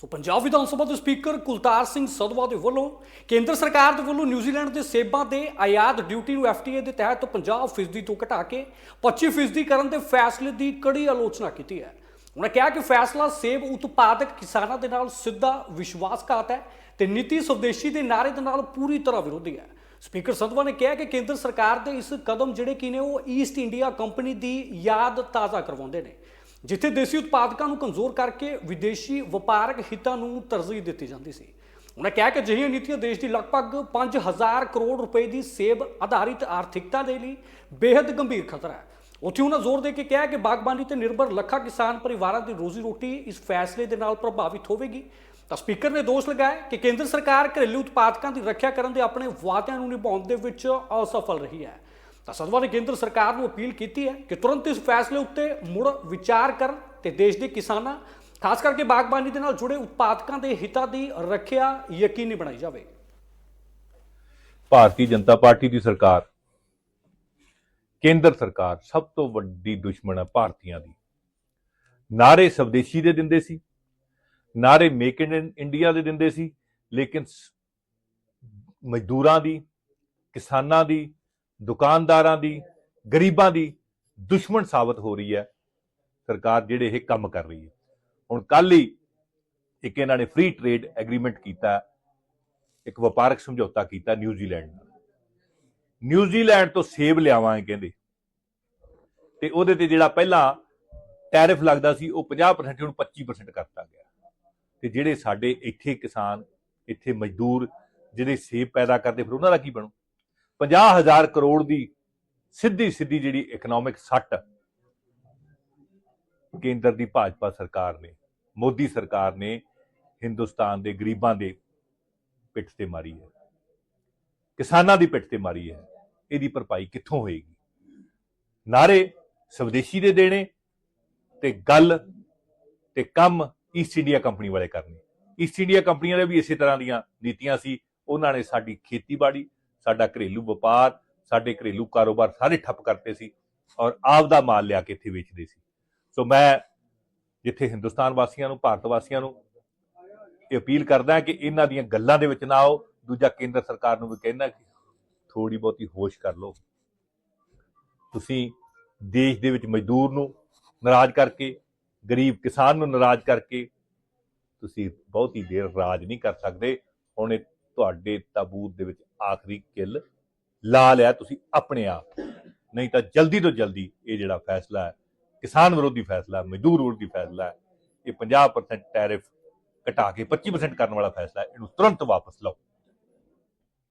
ਸੋ ਪੰਜਾਬ ਵਿਧਾਨ ਸਭਾ ਦੇ ਸਪੀਕਰ ਕੁਲਤਾਰ ਸਿੰਘ ਸਦਵਾ ਦੇ ਵੱਲੋਂ ਕੇਂਦਰ ਸਰਕਾਰ ਦੇ ਵੱਲੋਂ ਨਿਊਜ਼ੀਲੈਂਡ ਦੇ ਸੇਬਾਂ ਦੇ ਆਯਾਤ ਡਿਊਟੀ ਨੂੰ ਐਫਟੀਏ ਦੇ ਤਹਿਤ 50% ਤੋਂ ਘਟਾ ਕੇ 25% ਕਰਨ ਦੇ ਫੈਸਲੇ ਦੀ ਕੜੀ ਆਲੋਚਨਾ ਕੀਤੀ ਹੈ। ਉਹਨਾਂ ਕਿਹਾ ਕਿ ਫੈਸਲਾ ਸੇਬ ਉਤਪਾਦਕ ਕਿਸਾਨਾਂ ਦੇ ਨਾਲ ਸਿੱਧਾ ਵਿਸ਼ਵਾਸਘਾਤ ਹੈ ਤੇ ਨੀਤੀ ਸਵਦੇਸ਼ੀ ਦੇ ਨਾਅਰੇ ਦੇ ਨਾਲ ਪੂਰੀ ਤਰ੍ਹਾਂ ਵਿਰੋਧੀ ਹੈ। ਸਪੀਕਰ ਸਦਵਾ ਨੇ ਕਿਹਾ ਕਿ ਕੇਂਦਰ ਸਰਕਾਰ ਦੇ ਇਸ ਕਦਮ ਜਿਹੜੇ ਕੀ ਨੇ ਉਹ ਈਸਟ ਇੰਡੀਆ ਕੰਪਨੀ ਦੀ ਯਾਦ ਤਾਜ਼ਾ ਕਰਵਾਉਂਦੇ ਨੇ। ਜਿੱਥੇ ਦੇਸੀ ਉਤਪਾਦਕਾਂ ਨੂੰ ਕਮਜ਼ੋਰ ਕਰਕੇ ਵਿਦੇਸ਼ੀ ਵਪਾਰਕ ਹਿੱਤਾਂ ਨੂੰ ਤਰਜੀਹ ਦਿੱਤੀ ਜਾਂਦੀ ਸੀ। ਉਹਨਾਂ ਕਿਹਾ ਕਿ ਅਜਿਹੀਆਂ ਨੀਤੀਆਂ ਦੇਸ਼ ਦੀ ਲਗਭਗ 5000 ਕਰੋੜ ਰੁਪਏ ਦੀ ਸੇਬ ਆਧਾਰਿਤ ਆਰਥਿਕਤਾ ਦੇ ਲਈ ਬੇहद ਗੰਭੀਰ ਖਤਰਾ ਹੈ। ਉੱਥੇ ਉਹਨਾਂ ਜ਼ੋਰ ਦੇ ਕੇ ਕਿਹਾ ਕਿ ਬਾਗਬਾਨੀ ਤੇ ਨਿਰਭਰ ਲੱਖਾਂ ਕਿਸਾਨ ਪਰਿਵਾਰਾਂ ਦੀ ਰੋਜ਼ੀ ਰੋਟੀ ਇਸ ਫੈਸਲੇ ਦੇ ਨਾਲ ਪ੍ਰਭਾਵਿਤ ਹੋਵੇਗੀ। ਤਾਂ ਸਪੀਕਰ ਨੇ ਦੋਸ਼ ਲਗਾਇਆ ਕਿ ਕੇਂਦਰ ਸਰਕਾਰ ਘਰੇਲੂ ਉਤਪਾਦਕਾਂ ਦੀ ਰੱਖਿਆ ਕਰਨ ਦੇ ਆਪਣੇ ਵਾਅਦਿਆਂ ਨੂੰ ਨਿਭਾਉਣ ਦੇ ਵਿੱਚ ਅਸਫਲ ਰਹੀ ਹੈ। ਤਾਂ ਸਦਵਾ ਨੇ ਕੇਂਦਰ ਸਰਕਾਰ ਨੂੰ ਅਪੀਲ ਕੀਤੀ ਹੈ ਕਿ ਤੁਰੰਤ ਇਸ ਫੈਸਲੇ ਉੱਤੇ ਮੁੜ ਵਿਚਾਰ ਕਰਨ ਤੇ ਦੇਸ਼ ਦੇ ਕਿਸਾਨਾਂ, ਖਾਸ ਕਰਕੇ ਬਾਗਬਾਨੀ ਦੇ ਨਾਲ ਜੁੜੇ ਉਤਪਾਦਕਾਂ ਦੇ ਹਿੱਤਾਂ ਦੀ ਰੱਖਿਆ ਯਕੀਨੀ ਬਣਾਈ ਜਾਵੇ। ਭਾਰਤੀ ਜਨਤਾ ਪਾਰਟੀ ਦੀ ਸਰਕਾਰ, ਕੇਂਦਰ ਸਰਕਾਰ ਸਭ ਤੋਂ ਵੱਡੀ ਦੁਸ਼ਮਣ ਹੈ ਭਾਰਤੀਆਂ ਦੀ। ਨਾਰੇ ਸਵਦੇਸ਼ੀ ਦੇ ਦਿੰਦੇ ਸੀ ਨਾਰੇ ਮੇਕ ਇਨ ਇੰਡੀਆ ਦੇ ਦਿੰਦੇ ਸੀ, ਲੇਕਿਨ ਮਜ਼ਦੂਰਾਂ ਦੀ, ਕਿਸਾਨਾਂ ਦੀ ਦੁਕਾਨਦਾਰਾਂ ਦੀ, ਗਰੀਬਾਂ ਦੀ ਦੁਸ਼ਮਣ ਸਾਬਤ ਹੋ ਰਹੀ ਹੈ। ਸਰਕਾਰ ਜਿਹੜੇ ਇਹ ਕੰਮ ਕਰ ਰਹੀ ਹੈ। ਹੁਣ ਕੱਲ ਹੀ ਇੱਕ ਇਹਨਾਂ ਨੇ ਫ੍ਰੀ ਟ੍ਰੇਡ ਐਗਰੀਮੈਂਟ ਕੀਤਾ ਇੱਕ ਵਪਾਰਕ ਸਮਝੌਤਾ ਕੀਤਾ ਨਿਊਜ਼ੀਲੈਂਡ ਨਾਲ। ਨਿਊਜ਼ੀਲੈਂਡ ਤੋਂ ਸੇਬ ਲਿਆਵਾਂਗੇ ਕਹਿੰਦੇ। ਤੇ ਉਹਦੇ ਤੇ ਜਿਹੜਾ ਪਹਿਲਾਂ ਟੈਰਿਫ ਲੱਗਦਾ ਸੀ, ਉਹ 50% ਹੁਣ 25% ਕਰਤਾ ਗਿਆ। ਤੇ ਜਿਹੜੇ ਸਾਡੇ ਇੱਥੇ ਕਿਸਾਨ, ਇੱਥੇ ਮਜ਼ਦੂਰ, ਜਿਹੜੇ ਸੇਬ ਪੈਦਾ ਕਰਦੇ, ਫਿਰ ਉਹਨਾਂ ਦਾ ਕੀ ਬਣੂ? 50000 ਕਰੋੜ ਦੀ ਸਿੱਧੀ ਸਿੱਧੀ ਜਿਹੜੀ ਇਕਨੋਮਿਕ ਸੱਟ ਕੇਂਦਰ ਦੀ ਭਾਜਪਾ ਸਰਕਾਰ ਨੇ, ਮੋਦੀ ਸਰਕਾਰ ਨੇ ਹਿੰਦੁਸਤਾਨ ਦੇ ਗਰੀਬਾਂ ਦੇ ਪਿੱਠ ਤੇ ਮਾਰੀ ਹੈ। ਕਿਸਾਨਾਂ ਦੀ ਪਿੱਠ ਤੇ ਮਾਰੀ ਹੈ। ਇਹਦੀ ਭਰਪਾਈ ਕਿੱਥੋਂ ਹੋਏਗੀ? ਨਾਰੇ ਸਵਦੇਸ਼ੀ ਦੇ ਦੇਣੇ ਤੇ ਗੱਲ ਤੇ ਕੰਮ ਈਸਟ ਇੰਡੀਆ ਕੰਪਨੀ ਵਾਲੇ ਕਰਨੇ। ਈਸਟ ਇੰਡੀਆ ਕੰਪਨੀਆਂ ਦੇ ਵੀ ਇਸੇ ਤਰ੍ਹਾਂ ਦੀਆਂ ਨੀਤੀਆਂ ਸੀ। ਉਹਨਾਂ ਨੇ ਸਾਡੀ ਖੇਤੀਬਾੜੀ ਸਾਡਾ ਘਰੇਲੂ ਵਪਾਰ, ਸਾਡੇ ਘਰੇਲੂ ਕਾਰੋਬਾਰ ਸਾਰੇ ਠੱਪ ਕਰਤੇ ਸੀ ਔਰ ਆਪ ਦਾ ਮਾਲ ਲਿਆ ਕੇ ਇੱਥੇ ਵੇਚਦੇ ਸੀ। ਸੋ ਮੈਂ ਜਿੱਥੇ ਹਿੰਦੁਸਤਾਨ ਵਾਸੀਆਂ ਨੂੰ, ਭਾਰਤ ਵਾਸੀਆਂ ਨੂੰ ਇਹ ਅਪੀਲ ਕਰਦਾ ਕਿ ਇਹਨਾਂ ਦੀਆਂ ਗੱਲਾਂ ਦੇ ਵਿੱਚ ਨਾ ਆਓ। ਦੂਜਾ ਕੇਂਦਰ ਸਰਕਾਰ ਨੂੰ ਵੀ ਕਹਿਣਾ ਕਿ ਥੋੜੀ ਬਹੁਤੀ ਹੋਸ਼ ਕਰ ਲਓ। ਤੁਸੀਂ ਦੇਸ਼ ਦੇ ਵਿੱਚ ਮਜ਼ਦੂਰ ਨੂੰ ਨਾਰਾਜ਼ ਕਰਕੇ, ਗਰੀਬ ਕਿਸਾਨ ਨੂੰ ਨਾਰਾਜ਼ ਕਰਕੇ ਤੁਸੀਂ ਬਹੁਤੀ ਦੇਰ ਰਾਜ ਨਹੀਂ ਕਰ ਸਕਦੇ। ਹੁਣ ਤੁਹਾਡੇ ਤਾਬੂਤ ਦੇ ਵਿੱਚ ਆਖਰੀ ਕਿੱਲ ਲਾ ਲਿਆ ਤੁਸੀਂ ਆਪਣੇ ਆਪ। ਨਹੀਂ ਤਾਂ ਜਲਦੀ ਤੋਂ ਜਲਦੀ ਇਹ ਜਿਹੜਾ ਫੈਸਲਾ ਹੈ ਕਿਸਾਨ ਵਿਰੋਧੀ ਫੈਸਲਾ ਹੈ, ਮਜ਼ਦੂਰ ਵਿਰੋਧੀ ਫੈਸਲਾ ਹੈ ਇਹ 50% ਟੈਰਿਫ ਘਟਾ ਕੇ 25% ਕਰਨ ਵਾਲਾ ਫੈਸਲਾ ਹੈ ਇਹਨੂੰ ਤੁਰੰਤ ਵਾਪਸ ਲਓ।